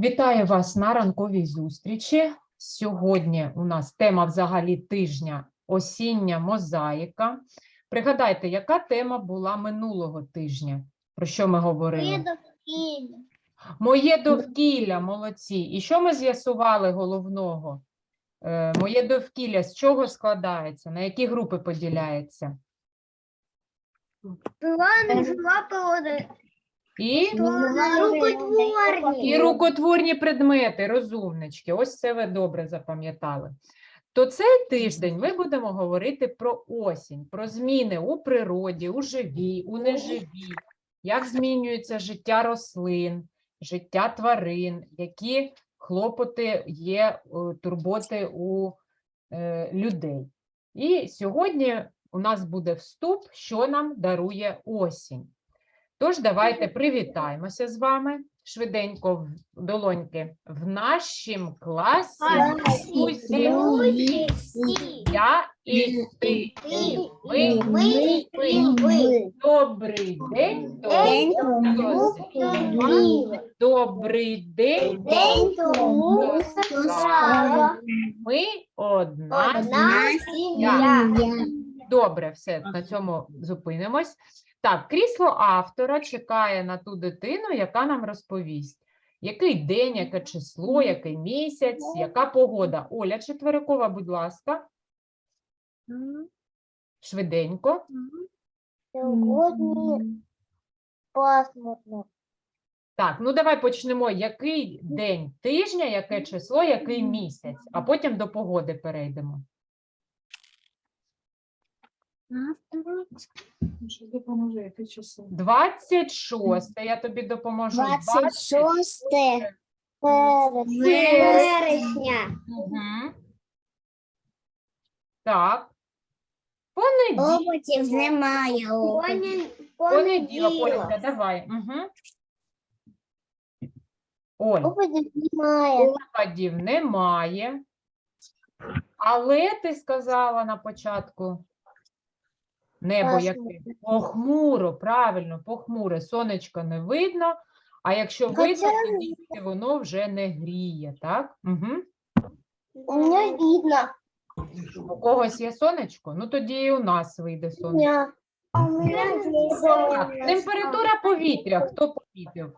Вітаю вас на ранковій зустрічі. Сьогодні у нас тема взагалі тижня осіння мозаїка. Пригадайте, яка тема була минулого тижня? Про що ми говорили? Моє довкілля, Моє довкілля, молодці. І що ми з'ясували головного? Е, Моє довкілля з чого складається? На які групи поділяється? Плани, жила породи, І, рукотворні. і рукотворні предмети, розумнички. Ось це ви добре запам'ятали. То цей тиждень ми будемо говорити про осінь, про зміни у природі, у живій, у неживій, як змінюється життя рослин, життя тварин, які хлопоти є, е, турботи у е, людей. І сьогодні у нас буде вступ, що нам дарує осінь. Тож давайте привітаємося з вами швиденько в долоньки. В нашім класі усі я і ти. Ми, ми, ми. Добрий день, День тому добрий день, тому ми одна. сім'я. Добре, все, на цьому зупинимось. Так, крісло автора чекає на ту дитину, яка нам розповість, який день, яке число, який місяць, яка погода. Оля Четверикова, будь ласка, швиденько. Сьогодні пасмурно. Так, ну давай почнемо. Який день тижня, яке число, який місяць, а потім до погоди перейдемо. Що допоможе, яке число? 26, я тобі допоможу. 26 Вересня. Мгм. Так. Понеділок. Опитів немає. Понеділок, Оленька, давай. Угу. Оль, Опитів немає. опадів немає. Але ти сказала на початку. Небо яке? Похмуро, правильно, похмуре. Сонечко не видно, а якщо видно, Хоча- тоді воно вже не гріє, так? Угу. У мене видно. У когось є сонечко? Ну тоді і у нас вийде сонечко. Так, температура повітря. Хто помітив?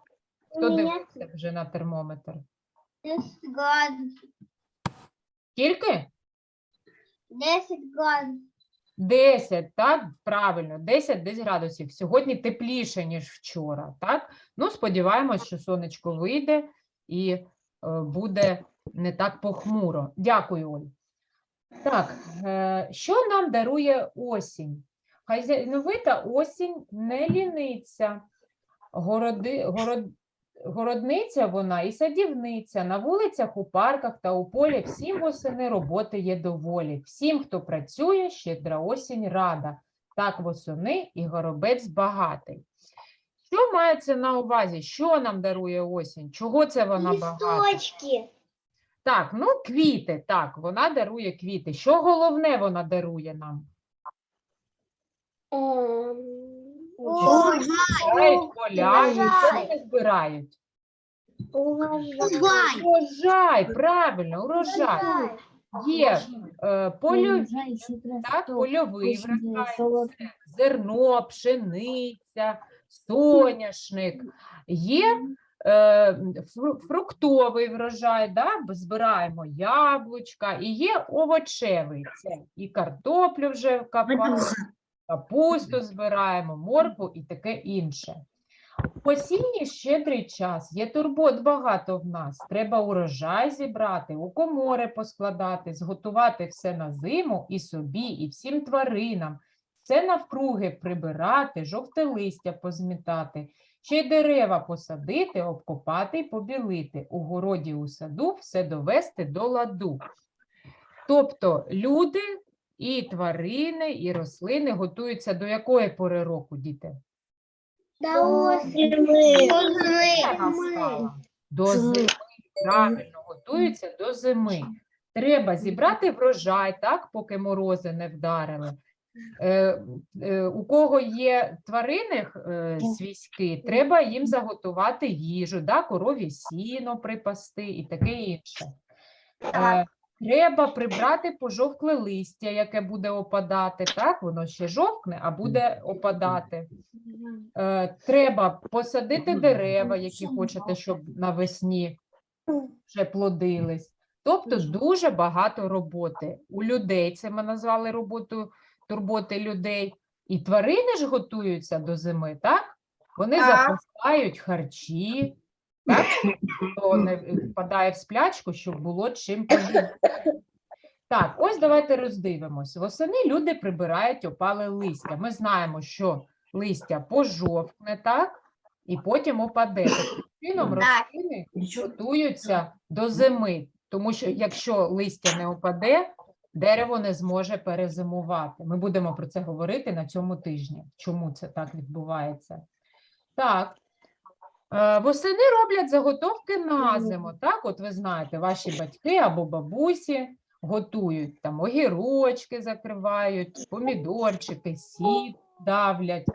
Хто Ні. дивився вже на термометр? 10 градусів. Скільки? 10 градусів. 10, так? Правильно, 10 десь градусів. Сьогодні тепліше, ніж вчора, так? Ну, сподіваємось, що сонечко вийде і е, буде не так похмуро. Дякую, Оль. Так, е, що нам дарує осінь? Хазяйновита осінь не ліниться. Городи, город, городниця вона і садівниця. На вулицях, у парках та у полі всім восени роботи є доволі. Всім, хто працює, щедра осінь рада. Так восени і горобець багатий. Що мається на увазі? Що нам дарує осінь? Чого це вона багата? Листочки. Так, ну квіти, так, вона дарує квіти. Що головне вона дарує нам? Збирають поля, і що вони збирають? Урожай, правильно, урожай. Є е, польові, так, польовий врожай, це зерно, пшениця, соняшник. Є е, фруктовий врожай, да? збираємо яблучка, і є овочевий. Це і картоплю вже копаємо, капусту збираємо, моркву і таке інше. В осінній щедрий час є турбот багато в нас. Треба урожай зібрати, у комори поскладати, зготувати все на зиму і собі, і всім тваринам. Все навкруги прибирати, жовте листя позмітати, ще й дерева посадити, обкопати й побілити. У городі у саду все довести до ладу. Тобто люди і тварини, і рослини готуються до якої пори року, діти? До настала? До зими. Правильно, готуються до зими. Треба зібрати врожай, так, поки морози не вдарили. Е, е, у кого є тваринних е, свійськи, треба їм заготувати їжу, да, корові сіно припасти і таке інше. Е, треба прибрати пожовкле листя, яке буде опадати. Так, воно ще жовкне, а буде опадати. Е, треба посадити дерева, які хочете, щоб навесні вже плодились. Тобто дуже багато роботи. У людей це ми назвали роботу турботи людей. І тварини ж готуються до зими, так? Вони Так. запасають харчі, так? Хто не впадає в сплячку, щоб було чим поїсти. Так, ось давайте роздивимось. Восени люди прибирають опале листя. Ми знаємо, що листя пожовкне, так? І потім опаде. Таким чином рослини готуються до зими, тому що якщо листя не опаде, дерево не зможе перезимувати. Ми будемо про це говорити на цьому тижні. Чому це так відбувається? Так. Е, Восени роблять заготовки на зиму. Так, от ви знаєте, ваші батьки або бабусі готують там огірочки закривають, помідорчики, сік давлять.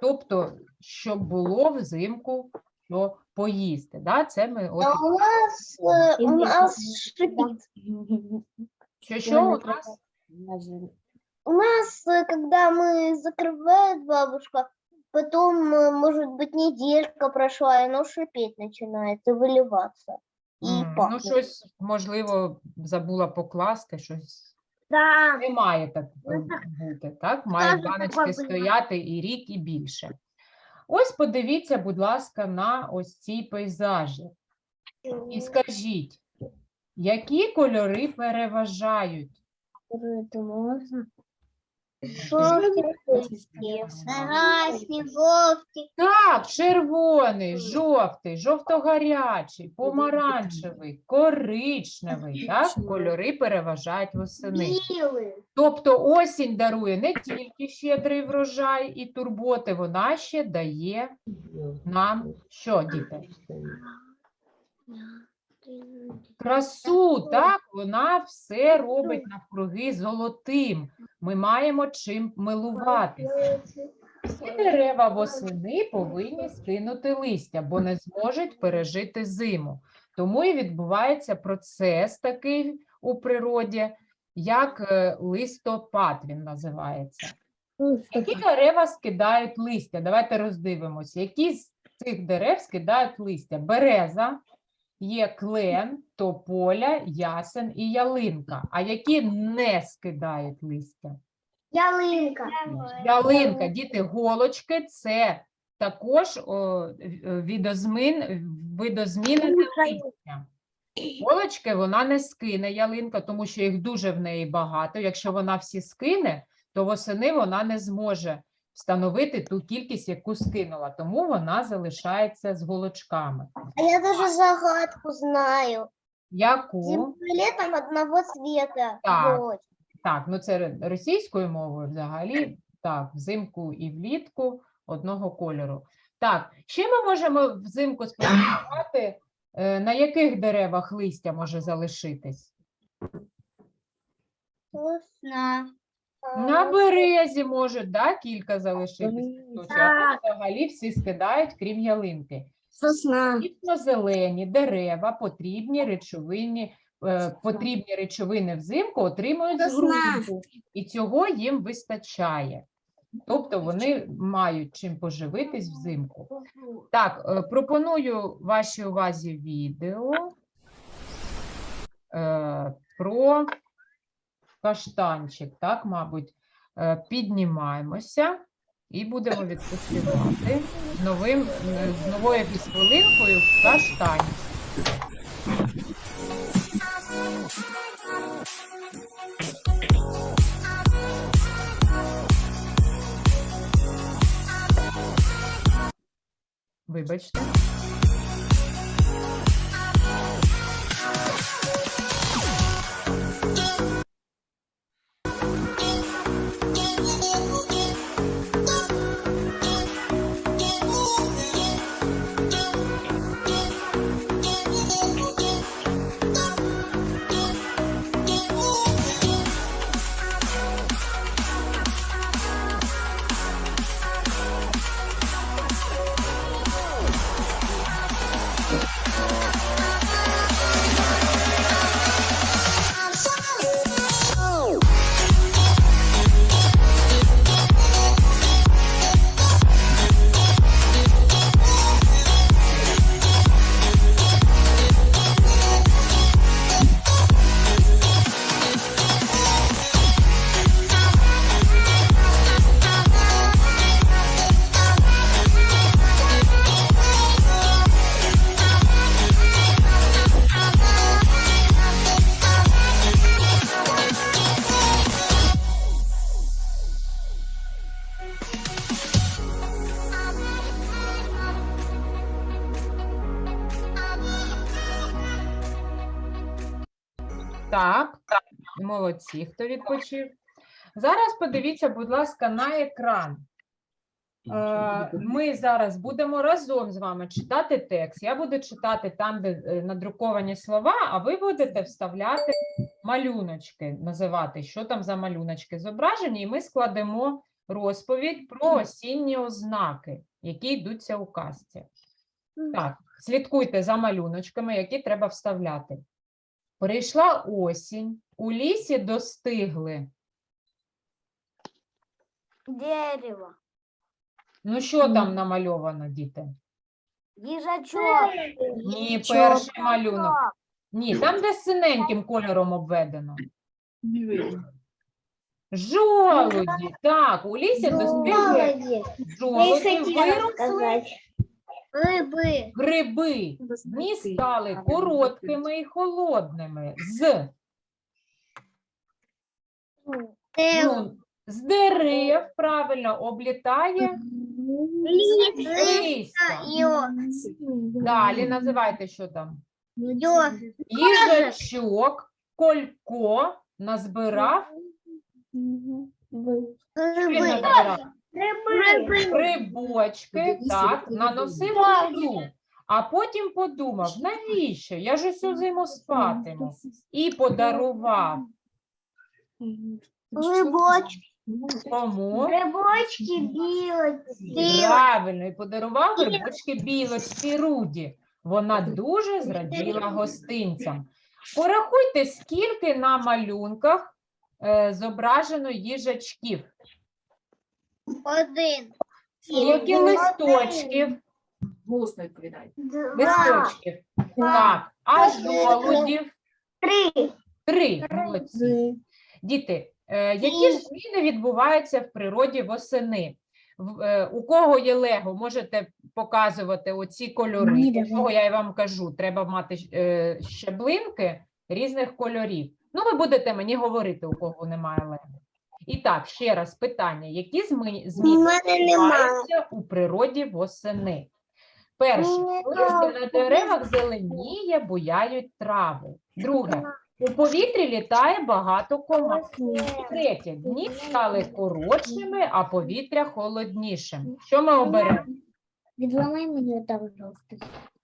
Тобто, щоб було взимку що поїсти. Да? Це ми от А у нас, э, у нас шипит. що, що у нас У нас, э, когда мы закрывает бабушка, потом, э, может быть, неделька прошла, и оно шипеть начинает и выливаться. И М, ну пахнет. щось можливо забула покласти, щось Да. не має так е, бути, так? Мають Скажу, баночки бабуля. стояти і рік, і більше. Ось подивіться, будь ласка, на ось ці пейзажі. І скажіть, які кольори переважають? Это можно? Желтый. Красный, желтый. Так, червоний, жовтий, жовто-гарячий, помаранчевий, коричневий. Так, кольори переважають восени. Белый. Тобто осінь дарує не тільки щедрий врожай і турботи, вона ще дає нам що, діти? Красу, так, вона все робить навкруги золотим. Ми маємо чим милуватися. Всі дерева восени повинні скинути листя, бо не зможуть пережити зиму. Тому і відбувається процес такий у природі, як е, листопад він називається. Які дерева скидають листя? Давайте роздивимося, які з цих дерев скидають листя. Береза, є клен, тополя, ясен і ялинка. А які не скидають листя? Ялинка. Ялинка, діти, голочки це також о, відозмін, видозмінене листя. Голочки вона не скине ялинка, тому що їх дуже в неї багато. Якщо вона всі скине, то восени вона не зможе встановити ту кількість, яку скинула, тому вона залишається з голочками. А я даже загадку знаю. Яку? И одного цвета. Так. Так, ну це російською мовою взагалі, так, взимку і влітку одного кольору. Так, ще ми можемо взимку спостерігати, е, на яких деревах листя може залишитись? Весна. На березі може, да, кілька залишитись. листочок, А взагалі всі скидають, крім ялинки. Сосна. зелені дерева потрібні речовини, е, потрібні речовини взимку отримують з ґрунту, і цього їм вистачає. Тобто вони мають чим поживитись взимку. Так, е, пропоную вашій увазі відео е, про каштанчик, так, мабуть, Е, піднімаємося і будемо відпочивати новим, е, з новою фізхвилинкою в каштані. Вибачте. Так, молодці, хто відпочив. Зараз подивіться, будь ласка, на екран. Е, Ми зараз будемо разом з вами читати текст. Я буду читати там, де е, надруковані слова, а ви будете вставляти малюночки, називати, що там за малюночки зображені, і ми складемо розповідь про осінні ознаки, які йдуться у казці. Так, слідкуйте за малюночками, які треба вставляти. Прийшла осінь, у лісі достигли. Дерево. Ну, що там намальовано, діти? Їжачок. Ні, перший малюнок. Ні, там, де синеньким кольором обведено. Жолуді, так, у лісі достигли жолуді, виросли Рыбы. гриби. Дні стали короткими і холодними. З, ну, з дерев правильно облітає листя. Далі називайте, що там. Їжачок, колько назбирав. Що він назбирав? Грибочки, так, наносив воду. А потім подумав, навіщо? Я ж усю зиму спатиму. І подарував Рыбочки. кому? Рыбочки белочки. Правильно, і подарував грибочки білочці Руді. Вона дуже зраділа гостинцям. Порахуйте, скільки на малюнках е, зображено їжачків. Один. Скільки листочків? Голосно відповідай. Два. Листочків. Так, а жолудів? Три. Три. Молодці. Діти, е, які ж зміни відбуваються в природі восени? В- е, У кого є лего, можете показувати оці кольори. Ні, давай. я й вам кажу, треба мати е, щеблинки різних кольорів. Ну, ви будете мені говорити, у кого немає лего. І так, ще раз питання: які зміни відбуваються у природі восени? Перше, листя на деревах зеленіє, буяють трави. Друге, у повітрі літає багато комах. Третє, дні стали коротшими, а повітря холоднішим. Що ми оберемо? Відламай мені там, пожалуйста.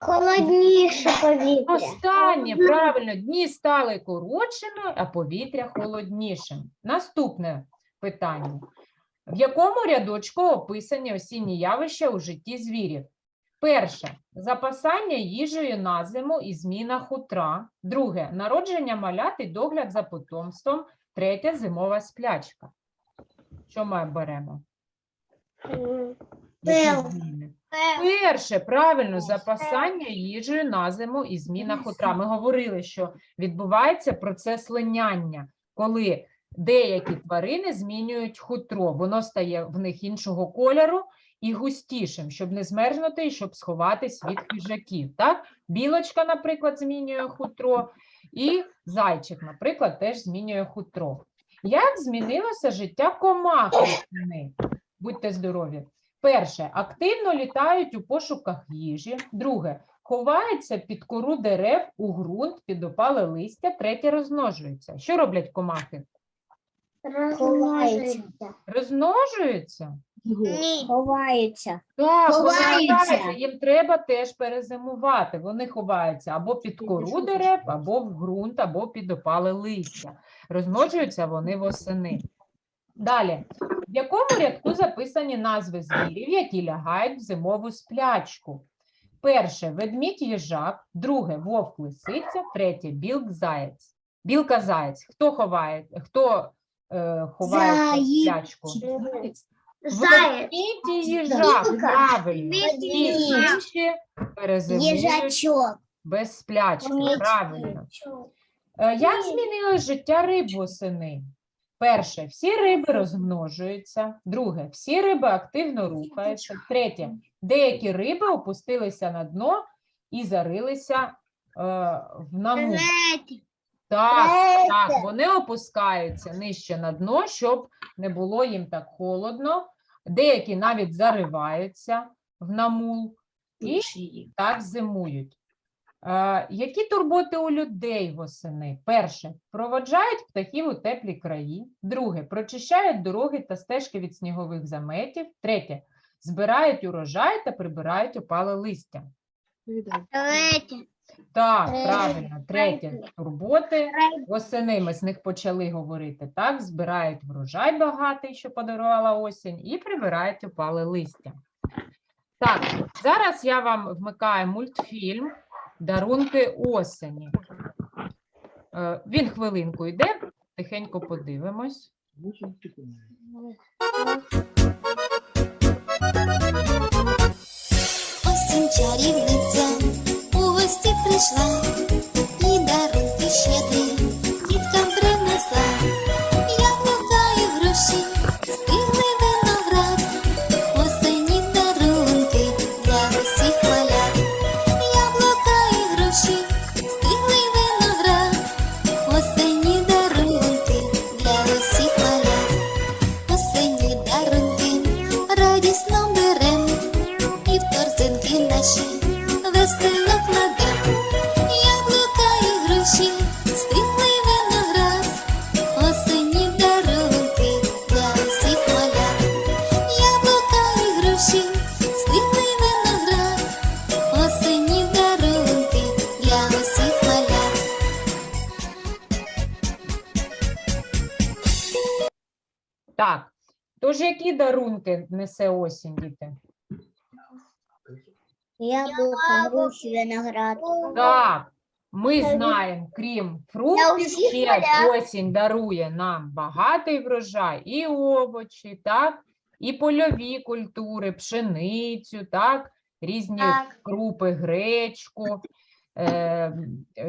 Холодніше повітря. Останнє, правильно, дні стали коротшими, а повітря холоднішим. Наступне питання. В якому рядочку описані осінні явища у житті звірів? Перше запасання їжею на зиму і зміна хутра. Друге народження малят і догляд за потомством. Третє зимова сплячка. Що ми беремо? М, Перше, правильно, запасання їжею на зиму і зміна хутра. Ми говорили, що відбувається процес линяння, коли деякі тварини змінюють хутро. Воно стає в них іншого кольору і густішим, щоб не змерзнути і щоб сховатись від хижаків. Так? Білочка, наприклад, змінює хутро, і зайчик, наприклад, теж змінює хутро. Як змінилося життя комах? Будьте здорові. Перше, активно літають у пошуках їжі. Друге, ховаються під кору дерев у ґрунт, під опале листя. Третє, розмножуються. Що роблять комахи? Розмножується. Розмножуються? Ні. Ховаються. Так, Ховаються. ховаються. Їм треба теж перезимувати. Вони ховаються або під кору дерев, або в ґрунт, або під опале листя. Розмножуються вони восени. Далі, в якому рядку записані назви звірів, які лягають в зимову сплячку? Перше ведмідь їжак, друге вовк лисиця, третє білк заєць. Білка заєць. Хто ховає? Хто е, ховає в сплячку? Ведмідь і їжак, правильно. І інші перезимують Їжачок. без сплячки, правильно. Е, Як змінилось життя риб восени? Перше, всі риби розмножуються. Друге, всі риби активно рухаються. Третє, деякі риби опустилися на дно і зарилися е, в наму. Так, так, вони опускаються нижче на дно, щоб не було їм так холодно. Деякі навіть зариваються в намул і так зимують. Е, Які турботи у людей восени? Перше, проводжають птахів у теплі краї. Друге, прочищають дороги та стежки від снігових заметів. Третє, збирають урожай та прибирають опале листя. Третє. Так, правильно, третє турботи. Восени ми з них почали говорити. Так, збирають врожай багатий, що подарувала осінь, і прибирають опале листя. Так, зараз я вам вмикаю мультфільм Дарунки осені. Е, Він хвилинку йде, тихенько подивимось. Осінь чарівниця у гості прийшла, і дарунки щедрі Так, тож які дарунки несе осінь, діти? Яблуко, груші, виноград. Так, ми знаємо, крім фруктів, ще осінь дарує нам багатий врожай, і овочі, так, і польові культури, пшеницю, так, різні Так. крупи, гречку. Е,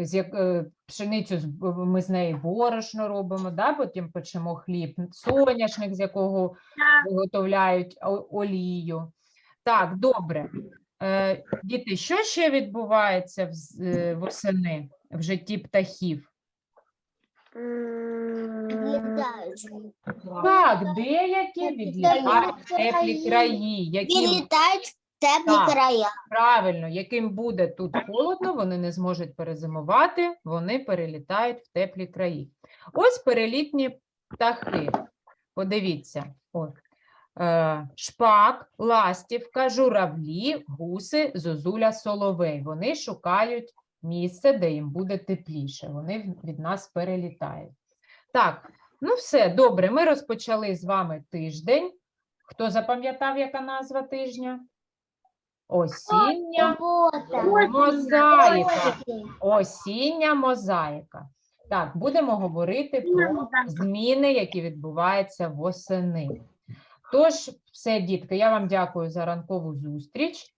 з як, е, пшеницю ми з неї борошно робимо, да? потім печемо хліб, соняшник, з якого виготовляють олію. Так, добре. Е, діти, що ще відбувається е, восени в житті птахів? Так, деякі відлітають в теплі краї. яким Відлітають теплі Так. края. правильно, яким буде тут холодно, вони не зможуть перезимувати, вони перелітають в теплі краї. Ось перелітні птахи. Подивіться. От. Е, шпак, ластівка, журавлі, гуси, зозуля, соловей. Вони шукають місце, де їм буде тепліше. Вони в- від нас перелітають. Так, ну все, добре. Ми розпочали з вами тиждень. Хто запам'ятав, яка назва тижня? Осіння мозаїка. Осіння мозаїка. Так, будемо говорити про зміни, які відбуваються восени. Тож, все, дітки, я вам дякую за ранкову зустріч.